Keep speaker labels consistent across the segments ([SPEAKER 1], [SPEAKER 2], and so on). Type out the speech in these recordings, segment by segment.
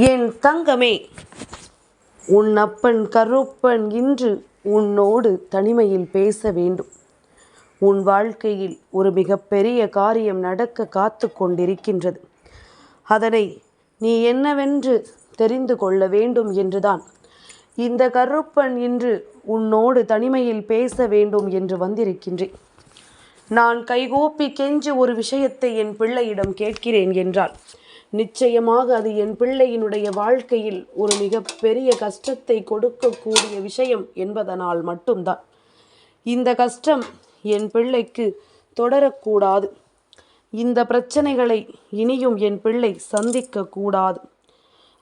[SPEAKER 1] என் தங்கமே உன் அப்பன் கருப்பன் இன்று உன்னோடு தனிமையில் பேச வேண்டும். உன் வாழ்க்கையில் ஒரு மிகப்பெரிய காரியம் நடக்க காத்து கொண்டிருக்கின்றது. அதனை நீ என்னவென்று தெரிந்து கொள்ள வேண்டும் என்றுதான். இந்த கருப்பன் இன்று உன்னோடு தனிமையில் பேச வேண்டும் என்று வந்திருக்கின்றேன். நான் கைகோப்பி கெஞ்சி ஒரு விஷயத்தை என் பிள்ளையிடம் கேட்கிறேன் என்றால் நிச்சயமாக அது என் பிள்ளையினுடைய வாழ்க்கையில் ஒரு மிகப்பெரிய கஷ்டத்தை கொடுக்கக்கூடிய விஷயம் என்பதனால் மட்டும்தான். இந்த கஷ்டம் என் பிள்ளைக்கு தொடரக்கூடாது. இந்த பிரச்சனைகளை இனியும் என் பிள்ளை சந்திக்க கூடாது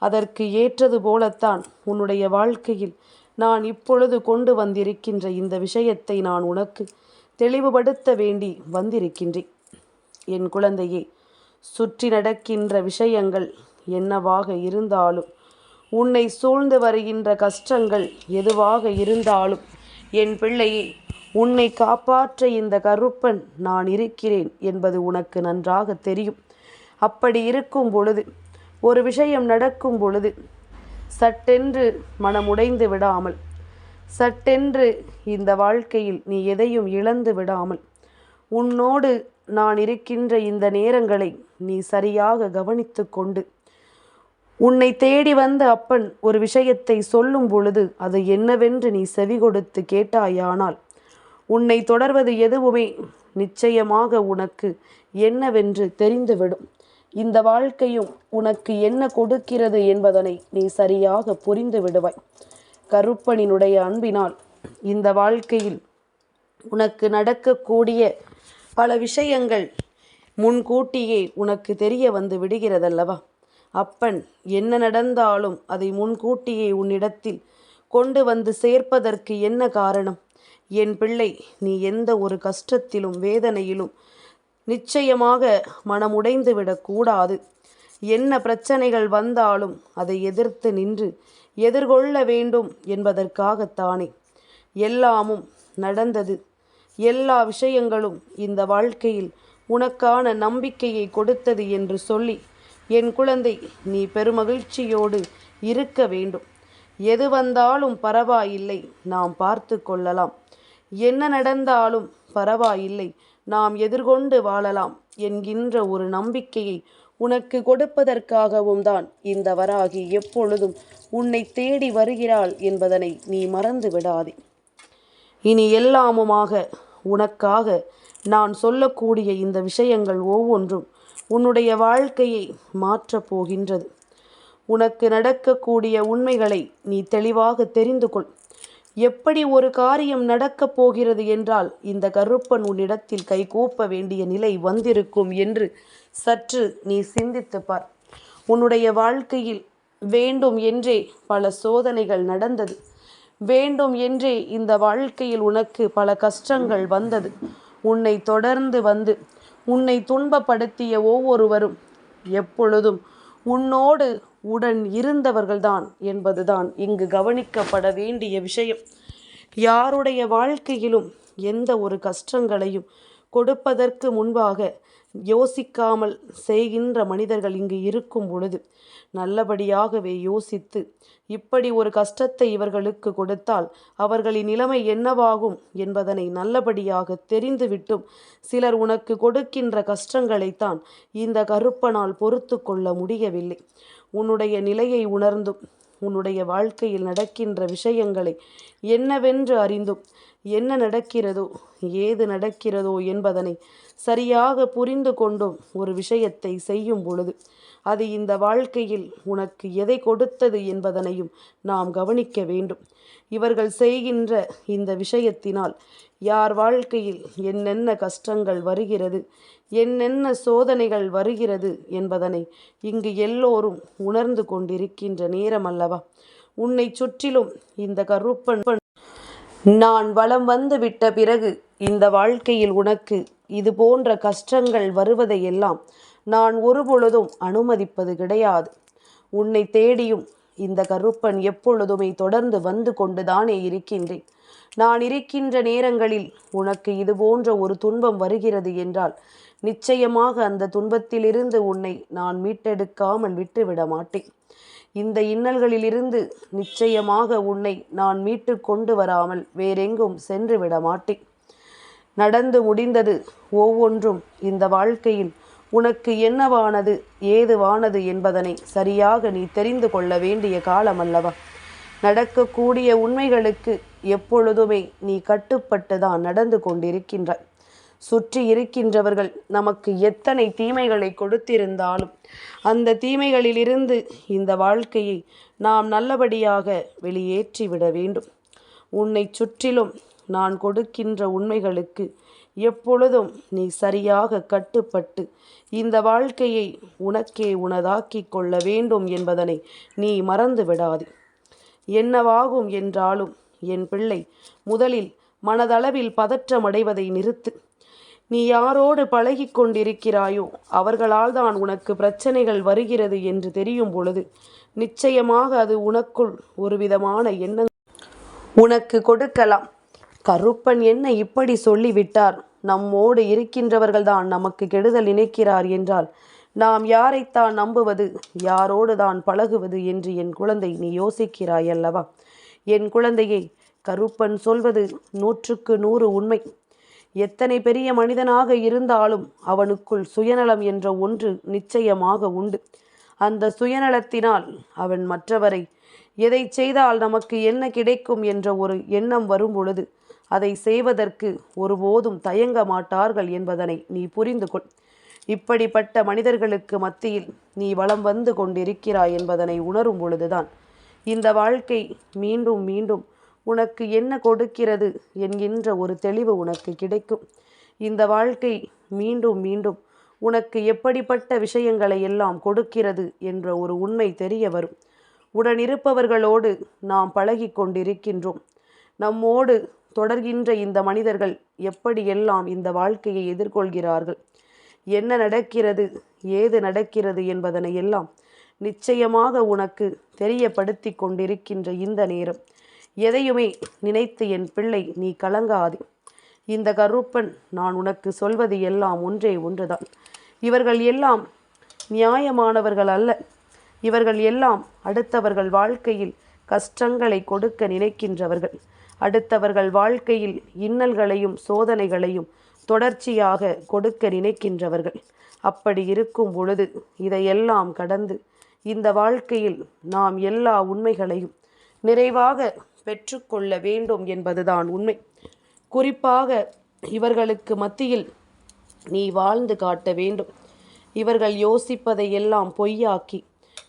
[SPEAKER 1] அதற்கு ஏற்றது போலத்தான் உன்னுடைய வாழ்க்கையில் நான் இப்பொழுது கொண்டு வந்திருக்கின்ற இந்த விஷயத்தை நான் உனக்கு தெளிவுபடுத்த வேண்டி வந்திருக்கின்றேன். என் குழந்தையே சுற்றி நடக்கின்ற விஷயங்கள் என்னவாக இருந்தாலும் உன்னை சூழ்ந்து வருகின்ற கஷ்டங்கள் எதுவாக இருந்தாலும் என் பிள்ளையை உன்னை காப்பாற்ற இந்த கருப்பன் நான் இருக்கிறேன் என்பது உனக்கு நன்றாக தெரியும். அப்படி இருக்கும் பொழுது ஒரு விஷயம் நடக்கும் பொழுது சட்டென்று மனமுடைந்து விடாமல் சட்டென்று இந்த வாழ்க்கையில் நீ எதையும் இழந்து விடாமல் உன்னோடு நான் இருக்கின்ற இந்த நேரங்களை நீ சரியாக கவனித்து கொண்டு. உன்னை தேடி வந்த அப்பன் ஒரு விஷயத்தை சொல்லும் பொழுது அது என்னவென்று நீ செவி கொடுத்து கேட்டாயானால் உன்னை தொடர்வது எதுவுமே நிச்சயமாக உனக்கு என்னவென்று தெரிந்துவிடும். இந்த வாழ்க்கையும் உனக்கு என்ன கொடுக்கிறது என்பதனை நீ சரியாக புரிந்து விடுவாய். கருப்பனினுடைய அன்பினால் இந்த வாழ்க்கையில் உனக்கு நடக்கக்கூடிய பல விஷயங்கள் முன்கூட்டியே உனக்கு தெரிய வந்து விடுகிறதல்லவா? அப்பன் என்ன நடந்தாலும் அதை முன்கூட்டியே உன்னிடத்தில் கொண்டு வந்து சேர்ப்பதற்கு என்ன காரணம்? என் பிள்ளை நீ எந்த ஒரு கஷ்டத்திலும் வேதனையிலும் நிச்சயமாக மனமுடைந்து விடக்கூடாது. என்ன பிரச்சனைகள் வந்தாலும் அதை எதிர்த்து நின்று எதிர்கொள்ள வேண்டும் என்பதற்காகத்தானே. எல்லாமும் நடந்தது. எல்லா விஷயங்களும் இந்த வாழ்க்கையில் உனக்கான நம்பிக்கையை கொடுத்தது என்று சொல்லி என் குழந்தை நீ பெருமகிழ்ச்சியோடு இருக்க வேண்டும். எது வந்தாலும் பரவாயில்லை நாம் பார்த்து கொள்ளலாம். என்ன நடந்தாலும் பரவாயில்லை நாம் எதிர்கொண்டு வாழலாம் என்கின்ற ஒரு நம்பிக்கையை உனக்கு கொடுப்பதற்காகவும் தான் இந்த வராகி எப்பொழுதும் உன்னை தேடி வருகிறாள் என்பதனை நீ மறந்து விடாதே இனி எல்லாமுமாக உனக்காக நான் சொல்லக்கூடிய இந்த விஷயங்கள் ஒவ்வொன்றும் உன்னுடைய வாழ்க்கையை மாற்றப் போகின்றது. உனக்கு நடக்கக்கூடிய உண்மைகளை நீ தெளிவாக தெரிந்து கொள். எப்படி ஒரு காரியம் நடக்கப் போகிறது என்றால் இந்த கருப்பன் உன்னிடத்தில் கைகூப்ப வேண்டிய நிலை வந்திருக்கும் என்று சற்று நீ சிந்தித்து பார். உன்னுடைய வாழ்க்கையில் வேண்டும் என்றே பல சோதனைகள் நடந்தது. வேண்டும் என்றே இந்த வாழ்க்கையில் உனக்கு பல கஷ்டங்கள் வந்தது. உன்னை தொடர்ந்து வந்து உன்னை துன்பப்படுத்திய ஒவ்வொருவரும் எப்பொழுதும் உன்னோடு உடன் இருந்தவர்கள்தான் என்பதுதான் இங்கு கவனிக்கப்பட வேண்டிய விஷயம். யாருடைய வாழ்க்கையிலும் எந்த ஒரு கஷ்டங்களையும் கொடுப்பதற்கு முன்பாக யோசிக்காமல் செய்கின்ற மனிதர்கள் இங்கு இருக்கும் பொழுது நல்லபடியாகவே யோசித்து இப்படி ஒரு கஷ்டத்தை இவர்களுக்கு கொடுத்தால் அவர்களின் நிலைமை என்னவாகும் என்பதனை நல்லபடியாக தெரிந்துவிட்டும். சிலர் உனக்கு கொடுக்கின்ற கஷ்டங்களைத்தான் இந்த கருப்பனால் பொறுத்து கொள்ள முடியவில்லை. உன்னுடைய நிலையை உணர்ந்தும் உன்னுடைய வாழ்க்கையில் நடக்கின்ற விஷயங்களை என்னவென்று அறிந்தும் என்ன நடக்கிறதோ ஏது நடக்கிறதோ என்பதனை சரியாக புரிந்து கொண்டும் ஒரு விஷயத்தை செய்யும் பொழுது அது இந்த வாழ்க்கையில் உனக்கு எதை கொடுத்தது என்பதனையும் நாம் கவனிக்க வேண்டும். இவர்கள் செய்கின்ற இந்த விஷயத்தினால் யார் வாழ்க்கையில் என்னென்ன கஷ்டங்கள் வருகிறது என்னென்ன சோதனைகள் வருகிறது என்பதனை இங்கு எல்லோரும் உணர்ந்து கொண்டிருக்கின்ற நேரம் அல்லவா? உன்னை சுற்றிலும் இந்த கருப்பன் நான் வலம் வந்து விட்ட பிறகு இந்த வாழ்க்கையில் உனக்கு இது போன்ற கஷ்டங்கள் வருவதையெல்லாம் நான் ஒருபொழுதும் அனுமதிப்பது கிடையாது. உன்னை தேடியும் இந்த கருப்பன் எப்பொழுதுமே தொடர்ந்து வந்து கொண்டுதானே இருக்கின்றேன். நான் இருக்கின்ற நேரங்களில் உனக்கு இது போன்ற ஒரு துன்பம் வருகிறது என்றால் நிச்சயமாக அந்த துன்பத்திலிருந்து உன்னை நான் மீட்டெடுக்காமல் விட்டுவிட மாட்டேன். இந்த இன்னல்களிலிருந்து நிச்சயமாக உன்னை நான் மீட்டு கொண்டு வராமல் வேறெங்கும் சென்று விட மாட்டேன். நடந்து முடிந்தது ஒவ்வொன்றும் இந்த வாழ்க்கையில் உனக்கு என்னவானது ஏதுவானது என்பதனை சரியாக நீ தெரிந்து கொள்ள வேண்டிய காலம் அல்லவா? நடக்கக்கூடிய உண்மைகளுக்கு எப்பொழுதுமே நீ கட்டுப்பட்டுதான் நடந்து கொண்டிருக்கின்றாய். சுற்றி இருக்கின்றவர்கள் நமக்கு எத்தனை தீமைகளை கொடுத்திருந்தாலும் அந்த தீமைகளிலிருந்து இந்த வாழ்க்கையை நாம் நல்லபடியாக வெளியேற்றி விட வேண்டும். உன்னை சுற்றிலும் நான் கொடுக்கின்ற உண்மைகளுக்கு எப்பொழுதும் நீ சரியாக கட்டுப்பட்டு இந்த வாழ்க்கையை உனக்கே உனதாக்கிக் கொள்ள வேண்டும் என்பதனை நீ மறந்து விடாது என்னவாகும் என்றாலும் என் பிள்ளை முதலில் மனதளவில் பதற்றமடைவதை நிறுத்து. நீ யாரோடு பழகி கொண்டிருக்கிறாயோ அவர்களால் தான் உனக்கு பிரச்சனைகள் வருகிறது என்று தெரியும் பொழுது நிச்சயமாக அது உனக்குள் ஒரு விதமான எண்ணம். உனக்கு கொடுக்கலாம். கருப்பன் என்ன இப்படி சொல்லிவிட்டார்? நம்மோடு இருக்கின்றவர்கள்தான் நமக்கு கெடுதல் நினைக்கிறார் என்றால் நாம் யாரைத்தான் நம்புவது? யாரோடு தான் பழகுவது என்று என் குழந்தை நீ யோசிக்கிறாய் அல்லவா? என் குழந்தையை கருப்பன் சொல்வது நூற்றுக்கு நூறு உண்மை. எத்தனை பெரிய மனிதனாக இருந்தாலும் அவனுக்குள் சுயநலம் என்ற ஒன்று நிச்சயமாக உண்டு. அந்த சுயநலத்தினால் அவன் மற்றவரை எதை செய்தால் நமக்கு என்ன கிடைக்கும் என்ற ஒரு எண்ணம் வரும் பொழுது அதை செய்வதற்கு ஒருபோதும் தயங்க மாட்டார்கள் என்பதனை நீ புரிந்து கொள். இப்படிப்பட்ட மனிதர்களுக்கு மத்தியில் நீ வளம் வந்து கொண்டிருக்கிறாய் என்பதனை உணரும் பொழுதுதான் இந்த வாழ்க்கை மீண்டும் மீண்டும் உனக்கு என்ன கொடுக்கிறது என்கின்ற ஒரு தெளிவு உனக்கு கிடைக்கும். இந்த வாழ்க்கை மீண்டும் மீண்டும் உனக்கு எப்படிப்பட்ட விஷயங்களை எல்லாம் கொடுக்கிறது என்ற ஒரு உண்மை தெரிய வரும். உடனிருப்பவர்களோடு நாம் பழகி கொண்டிருக்கின்றோம். நம்மோடு தொடர்கின்ற இந்த மனிதர்கள் எப்படியெல்லாம் இந்த வாழ்க்கையை எதிர்கொள்கிறார்கள்? என்ன நடக்கிறது? ஏது நடக்கிறது என்பதனை எல்லாம் நிச்சயமாக உனக்கு தெரியப்படுத்தி கொண்டிருக்கின்ற இந்த நேரம். எதையுமே நினைத்து என் பிள்ளை நீ கலங்காதே. இந்த கருப்பன் நான் உனக்கு சொல்வது எல்லாம் ஒன்றே ஒன்றுதான். இவர்கள் எல்லாம் நியாயமானவர்கள் அல்ல. இவர்கள் எல்லாம் அடுத்தவர்கள் வாழ்க்கையில் கஷ்டங்களை கொடுக்க நினைக்கின்றவர்கள். அடுத்தவர்கள் வாழ்க்கையில் இன்னல்களையும் சோதனைகளையும் தொடர்ச்சியாக கொடுக்க நினைக்கின்றவர்கள். அப்படி இருக்கும் பொழுது இதையெல்லாம் கடந்து இந்த வாழ்க்கையில் நாம் எல்லா உண்மைகளையும் நிறைவாக பெற்றுக்கொள்ள வேண்டும் என்பதுதான் உண்மை. குறிப்பாக இவர்களுக்கு மத்தியில் நீ வாழ்ந்து காட்ட வேண்டும். இவர்கள் யோசிப்பதை எல்லாம் பொய்யாக்கி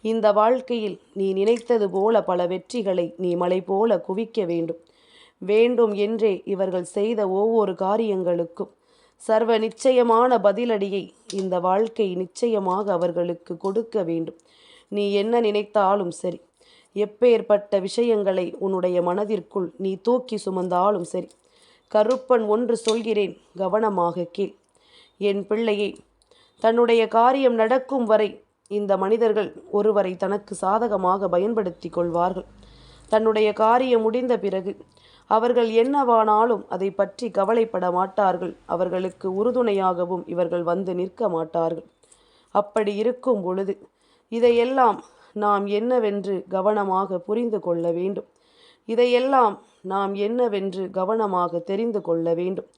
[SPEAKER 1] இந்த வாழ்க்கையில் நீ நினைத்தது போல பல வெற்றிகளை நீ மலை போல குவிக்க வேண்டும். வேண்டும் என்றே இவர்கள் செய்த ஒவ்வொரு காரியங்களுக்கும் சர்வ நிச்சயமான பதிலடியை இந்த வாழ்க்கை நிச்சயமாக அவர்களுக்கு கொடுக்க வேண்டும். நீ என்ன நினைத்தாலும் சரி எப்பேற்பட்ட விஷயங்களை உன்னுடைய மனதிற்குள் நீ தூக்கி சுமந்தாலும் சரி. கருப்பன் ஒன்று சொல்கிறேன் கவனமாக கீழ் என் பிள்ளையை தன்னுடைய காரியம் நடக்கும் வரை இந்த மனிதர்கள் ஒருவரை தனக்கு சாதகமாக பயன்படுத்தி கொள்வார்கள். தன்னுடைய காரியம் முடிந்த பிறகு அவர்கள் என்னவானாலும் அதை பற்றி கவலைப்பட மாட்டார்கள். அவர்களுக்கு உறுதுணையாகவும் இவர்கள் வந்து நிற்க மாட்டார்கள். அப்படி இருக்கும் பொழுது இதையெல்லாம் நாம் என்னவென்று கவனமாக புரிந்து கொள்ள வேண்டும். இதையெல்லாம் நாம் என்னவென்று கவனமாக தெரிந்து கொள்ள வேண்டும்.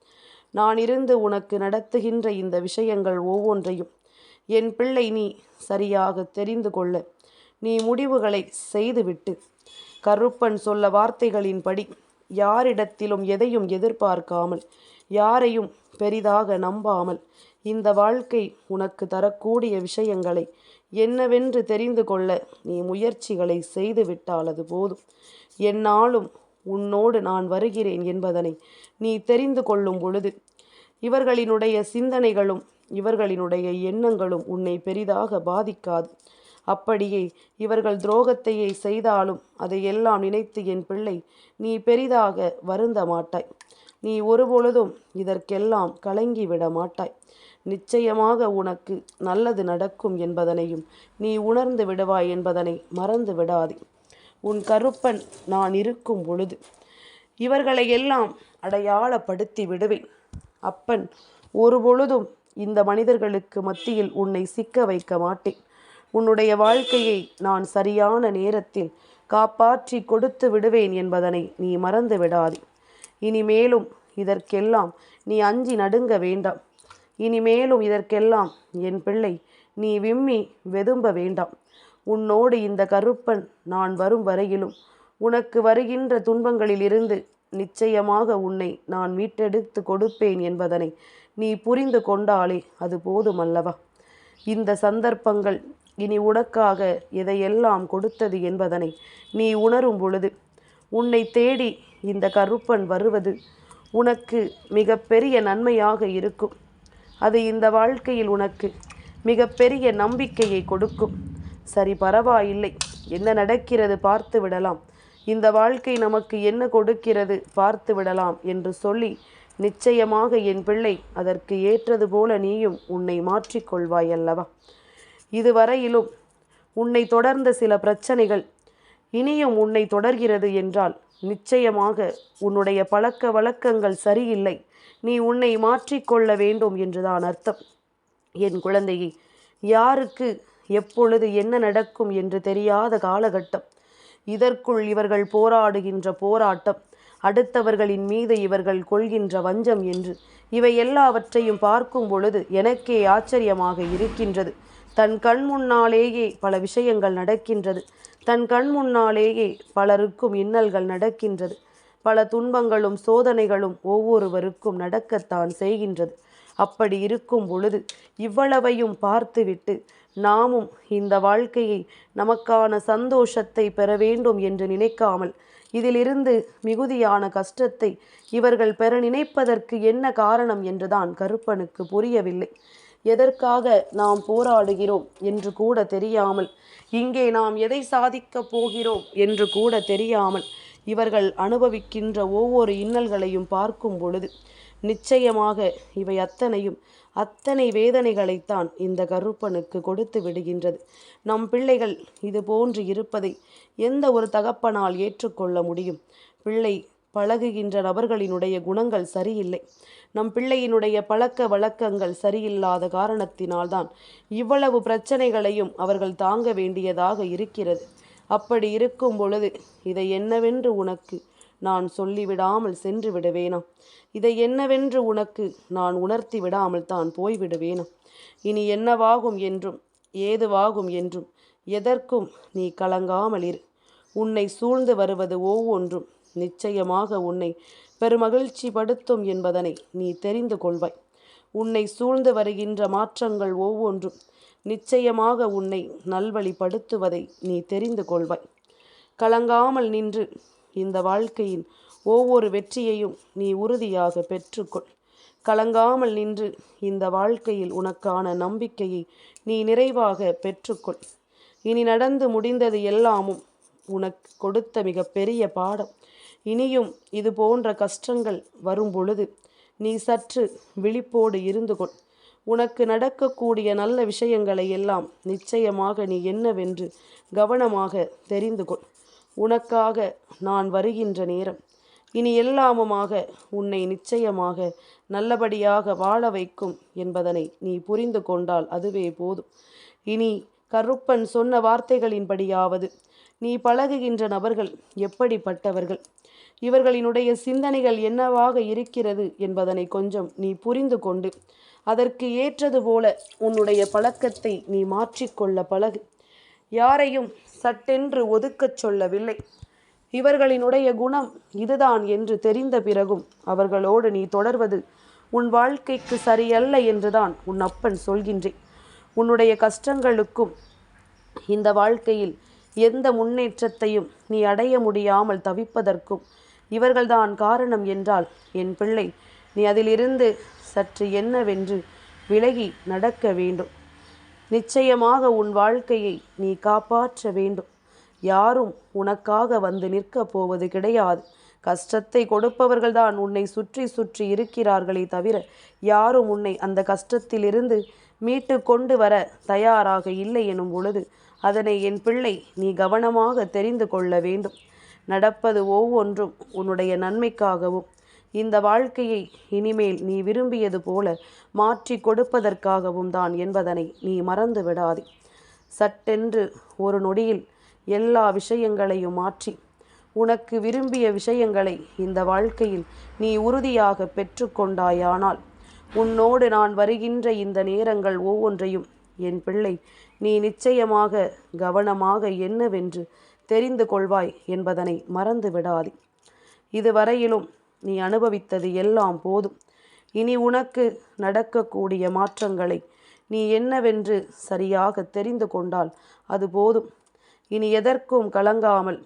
[SPEAKER 1] நான் இருந்து உனக்கு நடத்துகின்ற இந்த விஷயங்கள் ஒவ்வொன்றையும் என் பிள்ளை நீ சரியாக தெரிந்து கொள்ள. நீ முடிவுகளை செய்துவிட்டு கருப்பன் சொல்ல வார்த்தைகளின்படி யாரிடத்திலும் எதையும் எதிர்பார்க்காமல் யாரையும் பெரிதாக நம்பாமல் இந்த வாழ்க்கை உனக்கு தரக்கூடிய விஷயங்களை என்னவென்று தெரிந்து கொள்ள நீ முயற்சிகளை செய்துவிட்டால் அது போதும். என்னாலும் உன்னோடு நான் வருகிறேன் என்பதனை நீ தெரிந்து கொள்ளும் பொழுது இவர்களினுடைய சிந்தனைகளும் இவர்களினுடைய எண்ணங்களும் உன்னை பெரிதாக பாதிக்காது. அப்படியே இவர்கள் துரோகத்தையே செய்தாலும் அதையெல்லாம் நினைத்து என் பிள்ளை நீ பெரிதாக வருந்த மாட்டாய் நீ ஒருபொழுதும் இதற்கெல்லாம் கலங்கிவிட மாட்டாய் நிச்சயமாக உனக்கு நல்லது நடக்கும் என்பதனையும் நீ உணர்ந்து விடுவாய் என்பதனை மறந்து விடாதே. உன் கருப்பன் நான் இருக்கும் பொழுது இவர்களை எல்லாம் அடையாளப்படுத்தி விடுவேன். அப்பன் ஒருபொழுதும் இந்த மனிதர்களுக்கு மத்தியில் உன்னை சிக்க வைக்க மாட்டேன். உன்னுடைய வாழ்க்கையை நான் சரியான நேரத்தில் காப்பாற்றி கொடுத்து விடுவேன் என்பதனை நீ மறந்து விடாதே. இனிமேலும் இதற்கெல்லாம் நீ அஞ்சி நடுங்க வேண்டாம். இனிமேலும் இதற்கெல்லாம் என் பிள்ளை நீ விம்மி வெதும்ப வேண்டாம். உன்னோடு இந்த கருப்பன் நான் வரும் வரையிலும் உனக்கு வருகின்ற துன்பங்களிலிருந்து நிச்சயமாக உன்னை நான் மீட்டெடுத்து கொடுப்பேன் என்பதனை நீ புரிந்து கொண்டாலே அது போதுமல்லவா? இந்த சந்தர்ப்பங்கள் இனி உனக்காக எதையெல்லாம் கொடுத்தது என்பதனை நீ உணரும் பொழுது உன்னை தேடி இந்த கருப்பன் வருவது உனக்கு மிக பெரிய நன்மையாக இருக்கும். அது இந்த வாழ்க்கையில் உனக்கு மிகப்பெரிய நம்பிக்கையை கொடுக்கும். சரி பரவாயில்லை. என்ன நடக்கிறது பார்த்து விடலாம். இந்த வாழ்க்கை நமக்கு என்ன கொடுக்கிறது பார்த்து விடலாம் என்று சொல்லி நிச்சயமாக என் பிள்ளை அதற்கு ஏற்றது போல நீயும் உன்னை மாற்றிக்கொள்வாய் அல்லவா இதுவரையிலும் உன்னை தொடர்ந்த சில பிரச்சனைகள் இனியும் உன்னை தொடர்கிறது என்றால் நிச்சயமாக உன்னுடைய பழக்க வழக்கங்கள் சரியில்லை. நீ உன்னை மாற்றிக்கொள்ள வேண்டும் என்றுதான் அர்த்தம். என் குழந்தையை யாருக்கு எப்பொழுது என்ன நடக்கும் என்று தெரியாத காலகட்டம். இதற்குள் இவர்கள் போராடுகின்ற போராட்டம் அடுத்தவர்களின் மீது இவர்கள் கொள்கின்ற வஞ்சம் என்று. இவை எல்லாவற்றையும் பார்க்கும் பொழுது எனக்கே ஆச்சரியமாக இருக்கின்றது. தன் கண் முன்னாலேயே பல விஷயங்கள் நடக்கின்றது. தன் கண் முன்னாலேயே பலருக்கும் இன்னல்கள் நடக்கின்றது. பல துன்பங்களும் சோதனைகளும் ஒவ்வொருவருக்கும் நடக்கத்தான் செய்கின்றது. அப்படி இருக்கும் பொழுது இவ்வளவையும் பார்த்துவிட்டு நாமும் இந்த வாழ்க்கையை நமக்கான சந்தோஷத்தை பெற வேண்டும் என்று நினைக்காமல் இதிலிருந்து மிகுதியான கஷ்டத்தை இவர்கள் பெற நினைப்பதற்கு என்ன காரணம் என்றுதான் கருப்பனுக்கு புரியவில்லை. எதற்காக நாம் போராடுகிறோம்? என்று கூட தெரியாமல் இங்கே நாம் எதை சாதிக்கப் போகிறோம்? என்று கூட தெரியாமல் இவர்கள் அனுபவிக்கின்ற ஒவ்வொரு இன்னல்களையும் பார்க்கும் பொழுது நிச்சயமாக இவை அத்தனையும் அத்தனை வேதனைகளைத்தான் இந்த கருப்பனுக்கு கொடுத்து விடுகின்றது. நம் பிள்ளைகள் இது போன்று இருப்பதை எந்த ஒரு தகப்பனால் ஏற்றுக்கொள்ள முடியும்? பிள்ளை பழகுகின்ற நபர்களினுடைய குணங்கள் சரியில்லை. நம் பிள்ளையினுடைய பழக்க வழக்கங்கள் சரியில்லாத காரணத்தினால்தான் இவ்வளவு பிரச்சனைகளையும் அவர்கள் தாங்க வேண்டியதாக இருக்கிறது. அப்படி இருக்கும் பொழுது இதை என்னவென்று உனக்கு நான் சொல்லிவிடாமல் சென்று விடுவேனா? இதை என்னவென்று உனக்கு நான் உணர்த்தி விடாமல் தான் போய்விடுவேனா இனி என்னவாகும் என்றும் ஏதுவாகும் என்றும் எதற்கும் நீ கலங்காமல் இரு. உன்னை சூழ்ந்து வருவது ஒவ்வொன்றும் நிச்சயமாக உன்னை பெருமகிழ்ச்சி படுத்தும் என்பதனை நீ தெரிந்து கொள்வாய். உன்னை சூழ்ந்து வருகின்ற மாற்றங்கள் ஒவ்வொன்றும் நிச்சயமாக உன்னை நல்வழிப்படுத்துவதை நீ தெரிந்து கொள்வாய். கலங்காமல் நின்று இந்த வாழ்க்கையின் ஒவ்வொரு வெற்றியையும் நீ உறுதியாக பெற்றுக்கொள். கலங்காமல் நின்று இந்த வாழ்க்கையில் உனக்கான நம்பிக்கையை நீ நிறைவாக பெற்றுக்கொள். இனி நடந்து முடிந்தது எல்லாமும் உனக்கு கொடுத்த மிக பெரிய பாடம். இனியும் இது போன்ற கஷ்டங்கள் வரும் பொழுது நீ சற்று விழிப்போடு இருந்து கொள். உனக்கு நடக்கக்கூடிய நல்ல விஷயங்களை எல்லாம் நிச்சயமாக நீ என்னவென்று கவனமாக தெரிந்து கொள். உனக்காக நான் வருகின்ற நேரம் இனி எல்லாமுமாக உன்னை நிச்சயமாக நல்லபடியாக வாழ வைக்கும் என்பதனை நீ புரிந்து கொண்டால் அதுவே போதும். இனி கருப்பன் சொன்ன வார்த்தைகளின்படியாவது நீ பழகுகின்ற நபர்கள் எப்படிப்பட்டவர்கள்? இவர்களினுடைய சிந்தனைகள் என்னவாக இருக்கிறது என்பதனை கொஞ்சம் நீ புரிந்து கொண்டு அதற்கு ஏற்றது போல உன்னுடைய பழக்கத்தை நீ மாற்றிக்கொள்ள பழகு. யாரையும் சட்டென்று ஒதுக்கச் சொல்லவில்லை. இவர்களினுடைய குணம் இதுதான் என்று தெரிந்த பிறகும் அவர்களோடு நீ தொடர்வது உன் வாழ்க்கைக்கு சரியல்ல என்றுதான் உன் அப்பன் சொல்கின்றேன். உன்னுடைய கஷ்டங்களுக்கும் இந்த வாழ்க்கையில் எந்த முன்னேற்றத்தையும் நீ அடைய முடியாமல் தவிப்பதற்கும் இவர்கள்தான் காரணம் என்றால் என் பிள்ளை நீ அதிலிருந்து சற்று என்னவென்று விலகி நடக்க வேண்டும். நிச்சயமாக உன் வாழ்க்கையை நீ காப்பாற்ற வேண்டும். யாரும் உனக்காக வந்து நிற்கப் போவது கிடையாது. கஷ்டத்தை கொடுப்பவர்கள்தான் உன்னை சுற்றி சுற்றி இருக்கிறார்களே தவிர யாரும் உன்னை அந்த கஷ்டத்திலிருந்து மீட்டு கொண்டு வர தயாராக இல்லை எனும் பொழுது அதனை என் பிள்ளை நீ கவனமாக தெரிந்து கொள்ள வேண்டும். நடப்பது ஒவ்வொன்றும் உன்னுடைய நன்மைக்காகவும் இந்த வாழ்க்கையை இனிமேல் நீ விரும்பியது போல மாற்றி கொடுப்பதற்காகவும் தான் என்பதனை நீ மறந்து விடாதே. சட்டென்று ஒரு நொடியில் எல்லா விஷயங்களையும் மாற்றி உனக்கு விரும்பிய விஷயங்களை இந்த வாழ்க்கையில் நீ உறுதியாக பெற்றுக்கொண்டாயானால் உன்னோடு நான் வருகின்ற இந்த நேரங்கள் ஒவ்வொன்றையும் என் பிள்ளை நீ நிச்சயமாக கவனமாக என்னவென்று தெரிந்து கொள்வாய் என்பதனை மறந்து விடாதே. இதுவரையிலும் நீ அனுபவித்தது எல்லாம் போதும். இனி உனக்கு நடக்கக்கூடிய மாற்றங்களை நீ என்னவென்று சரியாக தெரிந்து கொண்டால் அது போதும். இனி எதற்கும் கலங்காமல்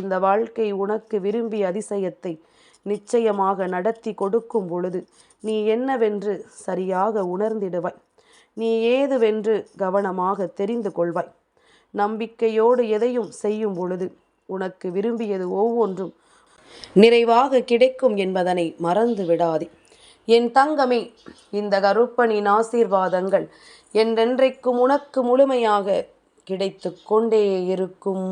[SPEAKER 1] இந்த வாழ்க்கை உனக்கு விரும்பிய அதிசயத்தை நிச்சயமாக நடத்தி கொடுக்கும் பொழுது நீ என்னவென்று சரியாக உணர்ந்திடுவாய். நீ ஏதுவென்று கவனமாக தெரிந்து கொள்வாய். நம்பிக்கையோடு எதையும் செய்யும் பொழுது உனக்கு விரும்பியது ஒவ்வொன்றும் நிறைவாக கிடைக்கும் என்பதனை மறந்து விடாதே என் தங்கமே இந்த கருப்பனின் ஆசீர்வாதங்கள் என்றென்றைக்கும் உனக்கு முழுமையாக கிடைத்து கொண்டே இருக்கும்.